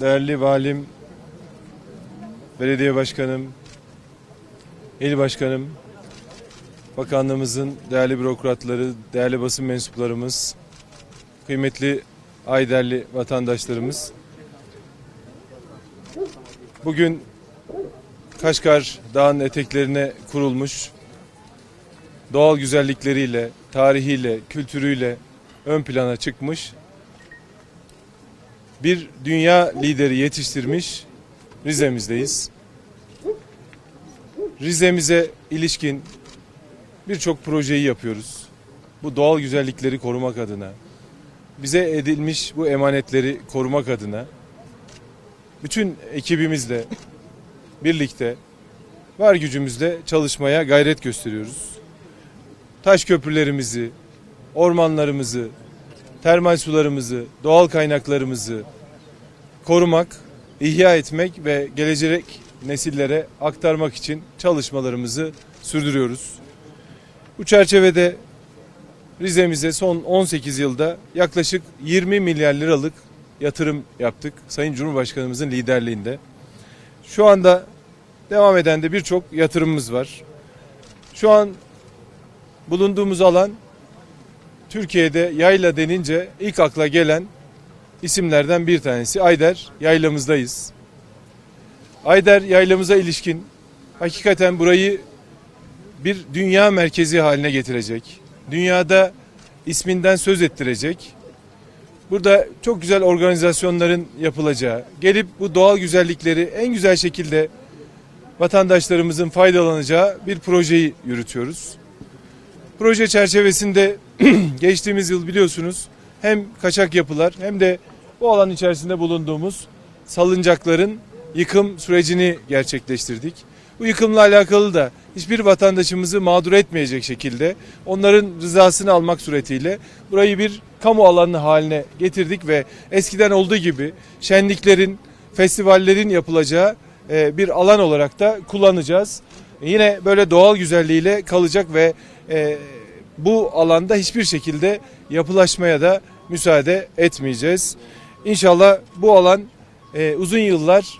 değerli valim, belediye başkanım, il başkanım, bakanlığımızın değerli bürokratları, değerli basın mensuplarımız, kıymetli Ayderli vatandaşlarımız. Bugün Kaşgar Dağı'nın eteklerine kurulmuş doğal güzellikleriyle, tarihiyle, kültürüyle ön plana çıkmış bir dünya lideri yetiştirmiş Rize'mizdeyiz. Rize'mize ilişkin birçok projeyi yapıyoruz. Bu doğal güzellikleri korumak adına, bize edilmiş bu emanetleri korumak adına bütün ekibimizle birlikte var gücümüzle çalışmaya gayret gösteriyoruz. Taş köprülerimizi, ormanlarımızı, termal sularımızı, doğal kaynaklarımızı korumak, ihya etmek ve gelecek nesillere aktarmak için çalışmalarımızı sürdürüyoruz. Bu çerçevede Rize'mize son 18 yılda yaklaşık 20 milyar liralık yatırım yaptık Sayın Cumhurbaşkanımızın liderliğinde. Şu anda devam eden de birçok yatırımımız var. Şu an bulunduğumuz alan Türkiye'de yayla denince ilk akla gelen isimlerden bir tanesi Ayder yaylamızdayız. Ayder yaylamıza ilişkin hakikaten burayı bir dünya merkezi haline getirecek. Dünyada isminden söz ettirecek. Burada çok güzel organizasyonların yapılacağı, gelip bu doğal güzellikleri en güzel şekilde vatandaşlarımızın faydalanacağı bir projeyi yürütüyoruz. Proje çerçevesinde geçtiğimiz yıl biliyorsunuz hem kaçak yapılar hem de bu alan içerisinde bulunduğumuz salıncakların yıkım sürecini gerçekleştirdik. Bu yıkımla alakalı da hiçbir vatandaşımızı mağdur etmeyecek şekilde onların rızasını almak suretiyle burayı bir kamu alanı haline getirdik ve eskiden olduğu gibi şenliklerin, festivallerin yapılacağı e, bir alan olarak da kullanacağız. Yine böyle doğal güzelliğiyle kalacak ve e, bu alanda hiçbir şekilde yapılaşmaya da müsaade etmeyeceğiz. İnşallah bu alan e, uzun yıllar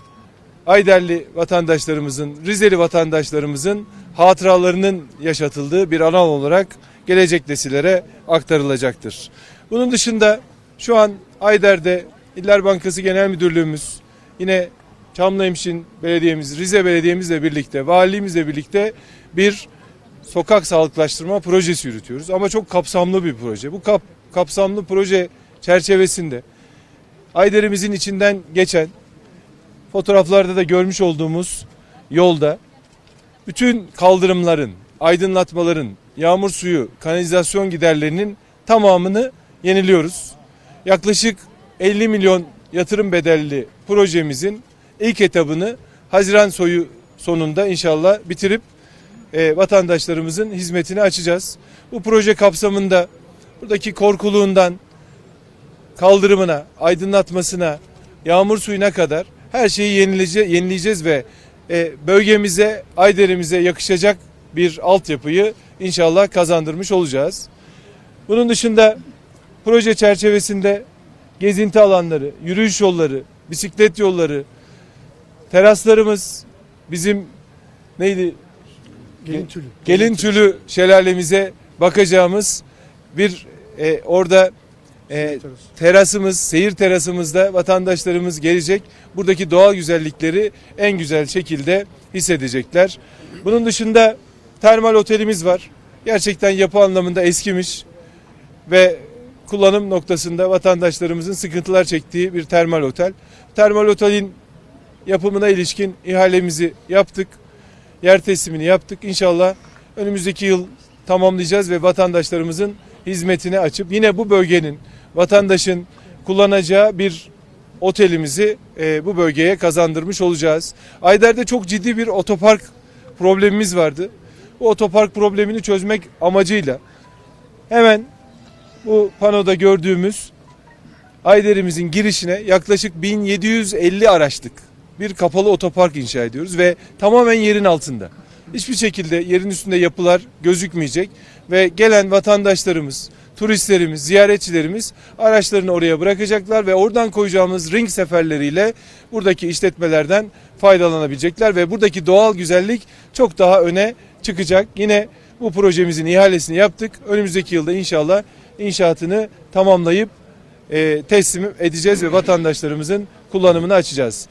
Ayderli vatandaşlarımızın, Rizeli vatandaşlarımızın hatıralarının yaşatıldığı bir alan olarak gelecek nesillere aktarılacaktır. Bunun dışında şu an Ayder'de İller Bankası Genel Müdürlüğümüz, yine Çamlıhemşin Belediyemiz, Rize Belediye'mizle birlikte, valimizle birlikte bir sokak sağlıklaştırma projesi yürütüyoruz. Ama çok kapsamlı bir proje. Bu kap, kapsamlı proje çerçevesinde Ayder'imizin içinden geçen fotoğraflarda da görmüş olduğumuz yolda bütün kaldırımların, aydınlatmaların, yağmur suyu, kanalizasyon giderlerinin tamamını yeniliyoruz. Yaklaşık 50 milyon yatırım bedelli projemizin ilk etabını Haziran soyu sonunda inşallah bitirip e, vatandaşlarımızın hizmetine açacağız. Bu proje kapsamında buradaki korkuluğundan kaldırımına, aydınlatmasına, yağmur suyuna kadar her şeyi yenilece- yenileyeceğiz ve e, bölgemize, Ayder'imize yakışacak bir altyapıyı inşallah kazandırmış olacağız. Bunun dışında proje çerçevesinde gezinti alanları, yürüyüş yolları, bisiklet yolları, teraslarımız, bizim neydi? Gelin tülü. Gelin Tülü şelalemize bakacağımız bir e, orada e, terasımız, seyir terasımızda vatandaşlarımız gelecek. Buradaki doğal güzellikleri en güzel şekilde hissedecekler. Bunun dışında termal otelimiz var. Gerçekten yapı anlamında eskimiş ve kullanım noktasında vatandaşlarımızın sıkıntılar çektiği bir termal otel. Termal otelin yapımına ilişkin ihalemizi yaptık. Yer teslimini yaptık. İnşallah önümüzdeki yıl tamamlayacağız ve vatandaşlarımızın hizmetine açıp yine bu bölgenin vatandaşın kullanacağı bir otelimizi e, bu bölgeye kazandırmış olacağız. Ayder'de çok ciddi bir otopark problemimiz vardı. Bu otopark problemini çözmek amacıyla hemen bu panoda gördüğümüz Ayder'imizin girişine yaklaşık 1750 araçlık bir kapalı otopark inşa ediyoruz ve tamamen yerin altında. Hiçbir şekilde yerin üstünde yapılar gözükmeyecek ve gelen vatandaşlarımız turistlerimiz, ziyaretçilerimiz araçlarını oraya bırakacaklar ve oradan koyacağımız ring seferleriyle buradaki işletmelerden faydalanabilecekler ve buradaki doğal güzellik çok daha öne çıkacak. Yine bu projemizin ihalesini yaptık. Önümüzdeki yılda inşallah inşaatını tamamlayıp e, teslim edeceğiz ve vatandaşlarımızın kullanımını açacağız.